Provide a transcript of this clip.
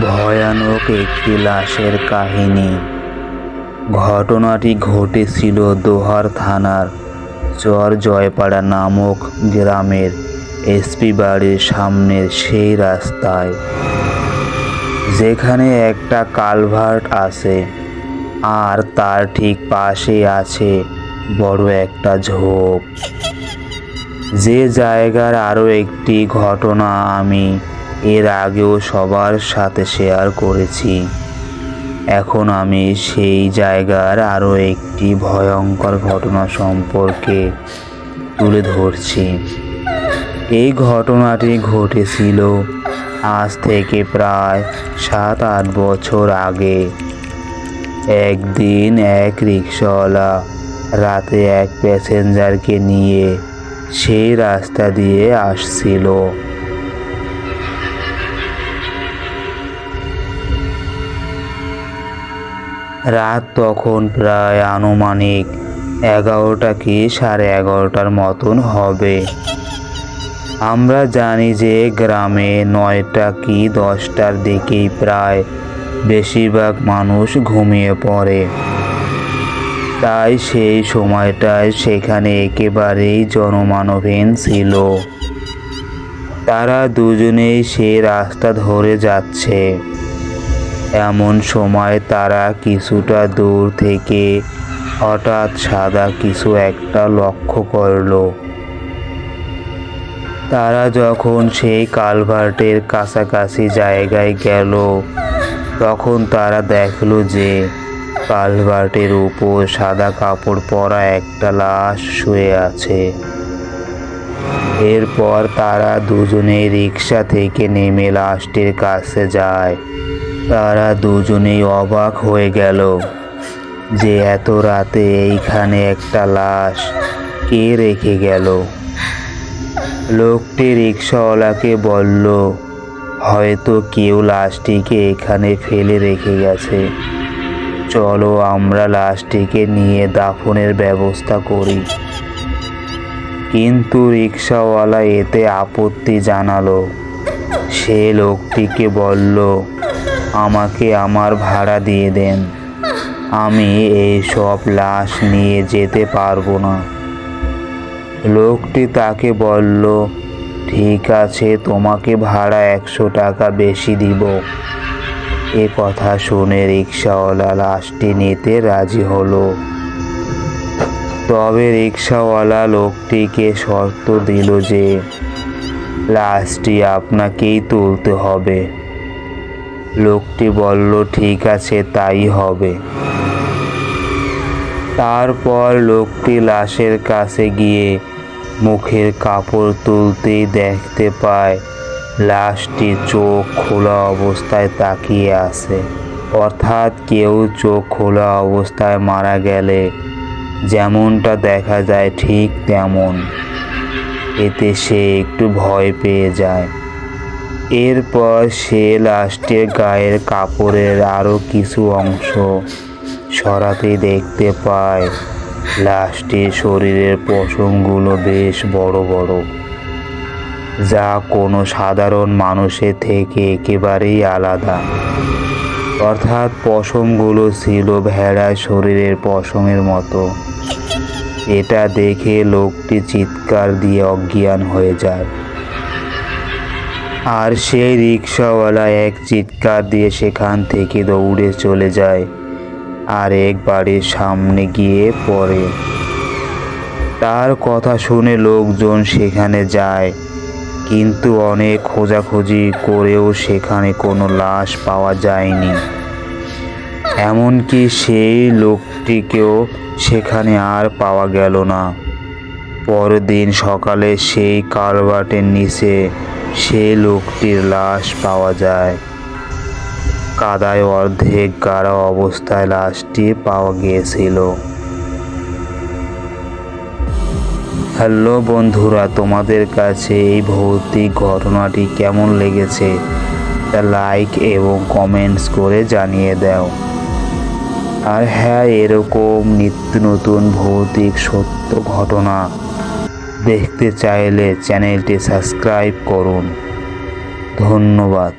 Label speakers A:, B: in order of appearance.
A: ভয়ানক একটি লাশের কাহিনী। ঘটনাটি ঘটেছিল দোহার থানার চর জয়পাড়া নামক গ্রামের এসপি বাড়ির সামনের সেই রাস্তায়, যেখানে একটা কালভার্ট আছে আর তার ঠিক পাশে আছে বড় একটা ঝোপ। যে জায়গার আরও একটি ঘটনা আমি এর আগেও সবার সাথে শেয়ার করেছি। এখন আমি সেই জায়গার আরও একটি ভয়ঙ্কর ঘটনা সম্পর্কে তুলে ধরছি। এই ঘটনাটি ঘটেছিল আজ থেকে প্রায় সাত আট বছর আগে। একদিন এক রিক্সাওয়ালা রাতে এক প্যাসেঞ্জারকে নিয়ে সেই রাস্তা দিয়ে আসছিল। রাত তখন প্রায় আনুমানিক এগারোটা কি সাড়ে এগারোটার মতন হবে। আমরা জানি যে গ্রামে নয়টা কি দশটার দিকেই প্রায় বেশিরভাগ মানুষ ঘুমিয়ে পড়ে। তাই সেই সময়টায় সেখানে একেবারেই জনমানবহীন ছিল। তারা দুজনেই সে রাস্তা ধরে যাচ্ছে। এমন সময় তারা কিছুটা দূর থেকে হঠাৎ সাদা কিছু একটা লক্ষ্য করল। তারা যখন সেই কালভার্টের কাছাকাছি জায়গায় গেল, তখন তারা দেখল যে কালভার্টের উপর সাদা কাপড় পরা একটা লাশ শুয়ে আছে। এরপর তারা দুজনে রিক্সা থেকে নেমে লাশটির কাছে যায়। তারা দুজনেই অবাক হয়ে গেল যে এত রাতে এইখানে একটা লাশ কে রেখে গেল। লোকটি রিক্সাওয়ালাকে বলল, হয়তো কেউ লাশটিকে এখানে ফেলে রেখে গেছে। চলো আমরা লাশটিকে নিয়ে দাফনের ব্যবস্থা করি। কিন্তু রিক্সাওয়ালা এতে আপত্তি জানালো। সে লোকটিকে বলল আমাকে আমার ভাড়া দিয়ে দেন। আমি এই সব লাশ নিয়ে যেতে পারব না। লোকটি তাকে বলল, ঠিক আছে, তোমাকে ভাড়া একশো টাকা বেশি দিব। এ কথা শুনে রিক্সাওয়ালা লাশটি নিতে রাজি হলো। তবে রিক্সাওয়ালা লোকটিকে শর্ত দিল যে, লাশটি আপনাকেই তুলতে হবে। লোকটি বলল, ঠিক আছে, তাই হবে। তারপর লোকটি লাশের কাছে গিয়ে মুখের কাপড় তুলতেই দেখতে পায়, লাশটি চোখ খোলা অবস্থায় তাকিয়ে আছে। অর্থাৎ কেউ চোখ খোলা অবস্থায় মারা গেলে যেমনটা দেখা যায় ঠিক তেমন। এতে সে একটু ভয় পেয়ে যায়। এরপর সে লাশটির গায়ের কাপড়ের আরও কিছু অংশ সরাতে দেখতে পায়। লাশটির শরীরের পশমগুলো বেশ বড় বড়। যা কোনো সাধারণ মানুষের থেকে একেবারেই আলাদা। অর্থাৎ পশমগুলো ছিল ভেড়ার শরীরের পশমের মতো। এটা দেখে লোকটি চিৎকার দিয়ে অজ্ঞান হয়ে যায়। আর সেই রিক্সাওয়ালা এক চিৎকার দিয়ে সেখান থেকে দৌড়ে চলে যায় আর এক বাড়ির সামনে গিয়ে পড়ে। তার কথা শুনে লোকজন সেখানে যায়, কিন্তু অনেক খোঁজাখুঁজি করেও সেখানে কোনো লাশ পাওয়া যায়নি। এমনকি সেই লোকটিকেও সেখানে আর পাওয়া গেল না। পরের দিন সকালে সেই কালভার্টের নিচে সেই লোকটির লাশ পাওয়া যায়। কাদায় অর্ধেক গাড়া অবস্থায় লাশটি পাওয়া গিয়েছিল। হ্যালো বন্ধুরা, তোমাদের কাছে এই ভৌতিক ঘটনাটি কেমন লেগেছে? তা লাইক এবং কমেন্টস করে জানিয়ে দাও। আর হ্যাঁ এরকম নিত্য নতুন ভৌতিক সত্য ঘটনা দেখতে চাইলে চ্যানেলটি সাবস্ক্রাইব করুন। ধন্যবাদ।